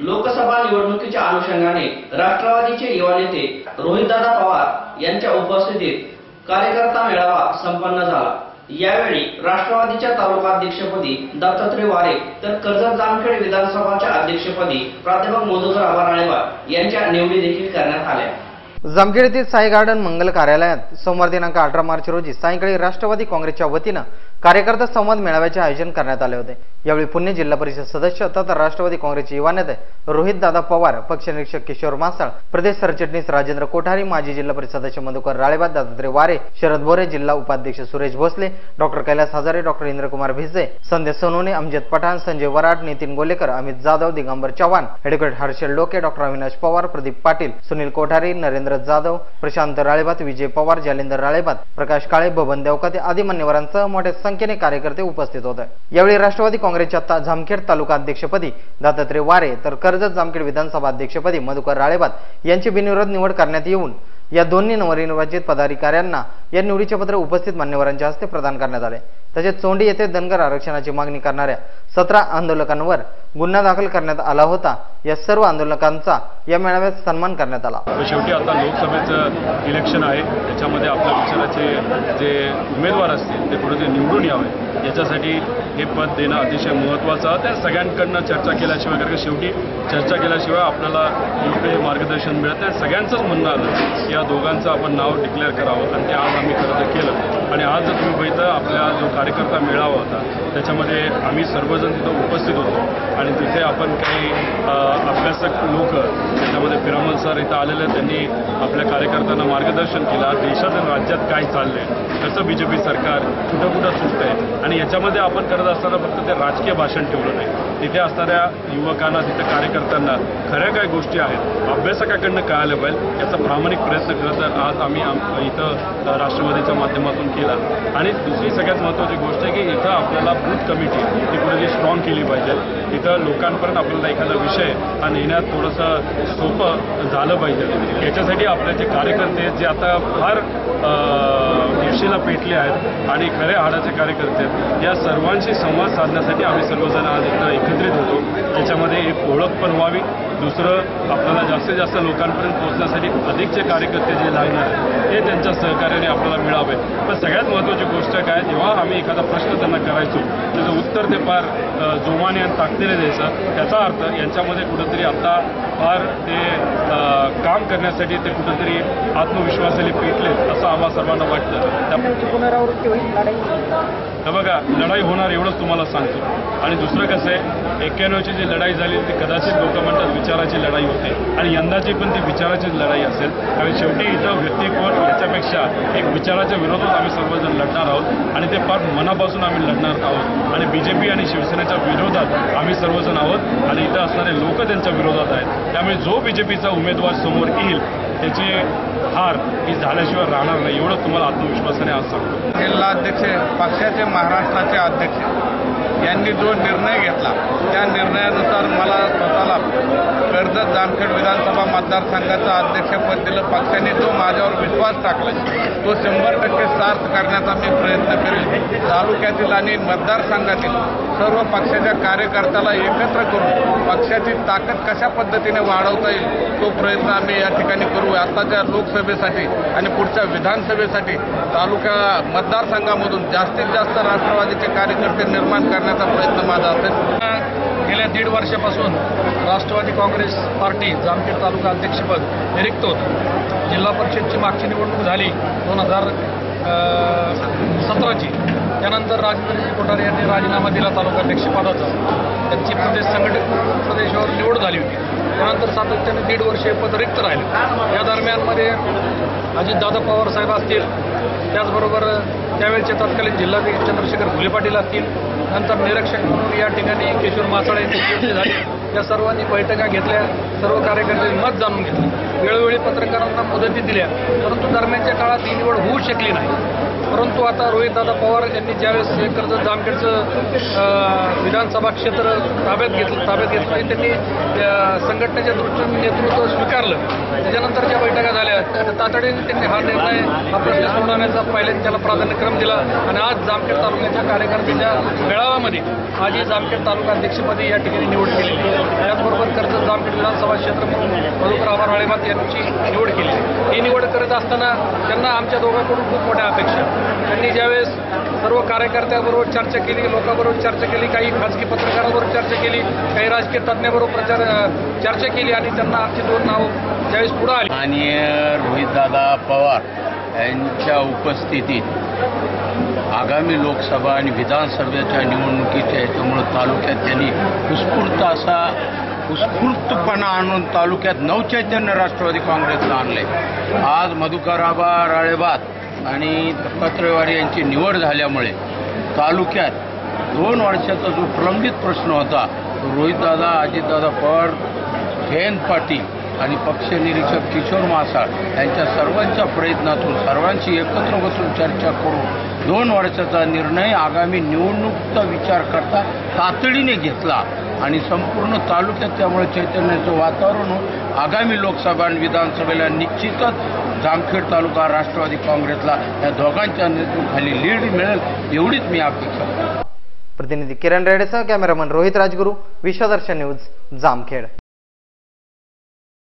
लोकसभा निवडणुकीच्या अनुषंगाने राष्ट्रवादीचे युवा नेते रोहितदादा पवार यांच्या उपस्थितीत कार्यकर्ता मेळावा संपन्न झाला. यावेळी राष्ट्रवादीच्या तालुकाध्यक्षपदी दत्तात्रय वारे तर कर्जत जामखेड विधानसभाच्या अध्यक्षपदी प्राध्यापक मधुकर आबाराळेवार यांच्या निवडी देखील करण्यात आल्या. जामखेड येथील साई गार्डन मंगल कार्यालयात सोमवार दिनांक अठरा मार्च रोजी सायंकाळी राष्ट्रवादी काँग्रेसच्या वतीनं कार्यकर्ता संवाद मेळाव्याचे आयोजन करण्यात आले होते. यावेळी पुणे जिल्हा परिषद सदस्य तथा राष्ट्रवादी काँग्रेसचे युवा नेते रोहित दादा पवार पक्ष निरीक्षक किशोर मासाळ प्रदेश सरचिटणीस राजेंद्र कोठारी माजी जिल्हा परिषद सदस्य मधुकर राळेबाद दत्तात्रय वारे शरद बोरे जिल्हा उपाध्यक्ष Suresh Bhosale doctor Kailas Hazare doctor Indrakumar Bhise Sandesh Sonone Amjad Pathan Sanjay Varad Nitin Golekar Amit Jadhav Digambar Chavan advocate Harshal Doke doctor Avinash Pawar Pradeep Patil Sunil Kothari Narendra Jadhav Prashant Ralebat Vijay Pawar Jalindar Ralebat Prakash Kale Baban Devkate आदी मान्यवरांसह मोठ्या संख्येने कार्यकर्ते उपस्थित होते. यावेळी राष्ट्रवादी काँग्रेसच्या जामखेड तालुका अध्यक्षपदी दत्तात्रय वारे तर कर्जत जामखेड विधानसभा अध्यक्षपदी मधुकर राळेबात यांची बिनविरोध निवड करण्यात येऊन या दोन्ही नवनिर्वाचित पदाधिकाऱ्यांना या निवडीचे पत्र उपस्थित मान्यवरांच्या हस्ते प्रदान करण्यात आले. तसेच चोंडी येथे धनगर आरक्षणाची मागणी करणाऱ्या सतरा आंदोलकांवर गुन्हा दाखल करण्यात आला होता. या सर्व आंदोलकांचा या मेळाव्यात सन्मान करण्यात आला. शेवटी आता लोकसभेचं इलेक्शन आहे. त्याच्यामध्ये आपल्या पक्षाचे जे उमेदवार असतील ते कुठे निवडून यावे याच्यासाठी हे पद देणं अतिशय महत्त्वाचं आहे. त्या सगळ्यांकडनं चर्चा केल्याशिवाय कारण शेवटी चर्चा केल्याशिवाय आपल्याला योग्य मार्गदर्शन मिळत नाही. सगळ्यांचंच म्हणणं आलं की या दोघांचं आपण नाव डिक्लेअर करावं. आणि ते आज आम्ही खरं तर केलं. आणि आज जर तुम्ही बघितलं आपल्या जो कार्यकर्ता मेळावा होता त्याच्यामध्ये आम्ही सर्वजण तिथं उपस्थित होतो. आणि तिथे आपण काही अभ्यासक लोक त्याच्यामध्ये पिरामल सर इथं आलेले त्यांनी आपल्या कार्यकर्त्यांना मार्गदर्शन केलं. आज देशात आणि राज्यात काय चाललंय कसं बी जे पी सरकार कुठं कुठं सुटतंय? आणि याच्यामध्ये आपण करत असताना फक्त ते राजकीय भाषण ठेवलं नाही. तिथे असणाऱ्या युवकांना तिथे कार्यकर्त्यांना खऱ्या काय गोष्टी आहेत अभ्यासकाकडनं कळायला पाहिजे. याचा प्रामाणिक प्रयत्न करत आज आम्ही आम- इथं राष्ट्रवादीच्या माध्यमातून केला. आणि दुसरी सगळ्यात महत्त्वाची गोष्ट आपल्याला बूथ कमिटी ती कुठेतरी स्ट्रॉंग केली पाहिजे. तिथं लोकांपर्यंत आपल्याला एखादा विषय हा नेण्यात थोडंसं सोपं झालं पाहिजे. याच्यासाठी आपले जे कार्यकर्ते आहेत, जे आता फार दिवशीला पेटले आहेत आणि खरे हाडाचे कार्यकर्ते आहेत या सर्वांशी संवाद साधण्यासाठी आम्ही सर्वजण आज इथं एकत्रित होतो. त्याच्यामध्ये एक ओळख पण व्हावी. दुसरं आपल्याला जास्तीत जास्त लोकांपर्यंत पोहोचण्यासाठी अधिकचे कार्यकर्ते जे लागणार आहेत ते त्यांच्या सहकार्याने आपल्याला मिळावे. पण सगळ्यात महत्त्वाची गोष्ट काय जेव्हा आम्ही एखादा प्रश्न त्यांना करायचो त्याचं उत्तर ते फार जोमाने आणि ताकदीने द्यायचं त्याचा अर्थ यांच्यामध्ये कुठंतरी आता फार ते काम करण्यासाठी ते कुठंतरी आत्मविश्वासाने पेटलेत असं आम्हा सर्वांना वाटतं. त्या पुनरावृत्ती होईल लढाई तर बघा लढाई होणार एवढंच तुम्हाला सांगतो. आणि दुसरं कसं आहे एक्क्याण्णवची जी लढाई झाली ती कदाचित लोक म्हणतात विचाराची लढाई होती. आणि यंदाची पण ती विचाराचीच लढाई असेल. कारण शेवटी इथं व्यक्तिकोट याच्यापेक्षा एक विचाराच्या विरोधात आम्ही सर्वजण लढणार आहोत. आणि ते फार मनापासून आम्ही लढणार आहोत. आणि बी जे पी आणि शिवसेनेच्या विरोधात आम्ही सर्वजण आहोत. आणि इथं असणारे लोक त्यांच्या विरोधात आहेत. त्यामुळे जो बी जे पीचा उमेदवार समोर येईल त्याची हार ही झाल्याशिवाय राहणार नाही एवढं तुम्हाला आत्मविश्वासाने आज सांगतो. जिल्हाध्यक्ष पक्षाचे महाराष्ट्राचे अध्यक्ष यांनी जो निर्णय घेतला त्या निर्णयानुसार मला स्वतःला कर्जत जामखेड विधानसभा मतदारसंघाचं अध्यक्षपद दिलं. पक्षाने जो माझ्यावर विश्वास टाकला. तो शंभर टक्के सार्थ करण्याचा मी प्रयत्न करेल. तालुक्यातील आणि मतदारसंघातील सर्व पक्षाच्या कार्यकर्त्याला एकत्र करून पक्षाची ताकद कशा पद्धतीने वाढवता येईल तो प्रयत्न आम्ही या ठिकाणी करू आताच्या लोकसभेसाठी आणि पुढच्या विधानसभेसाठी तालुका मतदारसंघामधून जास्तीत जास्त राष्ट्रवादीचे कार्यकर्ते निर्माण करण्याचा प्रयत्न माझा असेल. गेल्या दीड वर्षापासून राष्ट्रवादी काँग्रेस पार्टी जामखेड तालुका अध्यक्षपद हे रिक्त होतं. जिल्हा परिषदची मागची निवडणूक झाली दोन हजार सतराची. त्यानंतर राजेंद्रजी कोठारे यांनी राजीनामा दिला तालुकाध्यक्षपदाचा त्यांची प्रदेश संघटक प्रदेशावर निवड झाली होती. त्यानंतर सातत्याने दीड वर्ष हे पद रिक्त राहिले. या दरम्यानमध्ये अजितदादा पवार साहेब असतील. त्याचबरोबर त्यावेळेचे तत्कालीन जिल्हाधिकारी चंद्रशेखर फुले पाटील असतील. नंतर निरीक्षक म्हणून या ठिकाणी किशोर मासाळे यांची नियुक्ती झाली. या सर्वांनी बैठका घेतल्या सर्व कार्यकर्त्यांनी मत जाणून घेतलं. वेळोवेळी पत्रकारांना मुदती दिल्या परंतु दरम्यानच्या काळात ही निवड होऊ शकली नाही. परंतु आता रोहितदादा पवार यांनी ज्यावेळेस कर्ज कर्जत जामखेडचं विधानसभा क्षेत्र ताब्यात घेतलं ताब्यात घेतलं आणि त्यांनी संघटनेच्या दृष्टीने नेतृत्व स्वीकारलं. त्याच्यानंतर ज्या बैठका झाल्या त्या तातडीने त्यांनी हा निर्णय हा प्रश्न सोडवण्याचा पहिले त्याला प्राधान्यक्रम दिला आणि आज जामखेड तालुक्याच्या कार्यकर्त्यांच्या मेळाव्यामध्ये आज ही जामखेड तालुका अध्यक्षपदी या ठिकाणी निवड केलेली त्याचबरोबर कर्जत जामखेड विधानसभा क्षेत्र म्हणून मधुकर आभार वाळेमात यांची निवड केली. ही निवड करत असताना त्यांना आमच्या दोघांकडून खूप मोठ्या अपेक्षा. त्यांनी ज्यावेळेस सर्व कार्यकर्त्याबरोबर चर्चा केली लोकांबरोबर चर्चा केली काही खाजगी पत्रकाराबरोबर चर्चा केली काही राजकीय तज्ज्ञाबरोबर प्रचार चर्चा केली आणि त्यांना आमची दोन नावं ज्यावेळेस पुढे आली. आणि रोहितदादा पवार यांच्या उपस्थितीत आगामी लोकसभा आणि विधानसभेच्या निवडणुकीच्या याच्यामुळं तालुक्यात त्यांनी उत्स्फूर्त असा उत्स्फूर्तपणा आणून तालुक्यात नवचैतन्य राष्ट्रवादी काँग्रेसला आणले आज मधुकराबा राळेबाद आणि दत्तात्रयवाडी यांची निवड झाल्यामुळे तालुक्यात दोन वर्षाचा जो प्रलंबित प्रश्न होता तो रोहितदादा अजितदादा पवार जयंत पाटील आणि पक्ष निरीक्षक किशोर मासाळ यांच्या सर्वांच्या प्रयत्नातून सर्वांशी एकत्र बसून चर्चा करून दोन वर्षाचा निर्णय आगामी निवडणूकचा विचार करता तातडीने घेतला आणि संपूर्ण तालुक्यात त्यामुळे चैतन्याचं वातावरण होऊन आगामी लोकसभा आणि विधानसभेला निश्चितच जामखेड तालुका राष्ट्रवादी काँग्रेसला या दोघांच्या नेतृत्वाखाली लीड मिळेल एवढीच मी अपेक्षा प्रतिनिधी किरण रेडेसह कॅमेरामन रोहित राजगुरू विश्वदर्शन न्यूज जामखेड.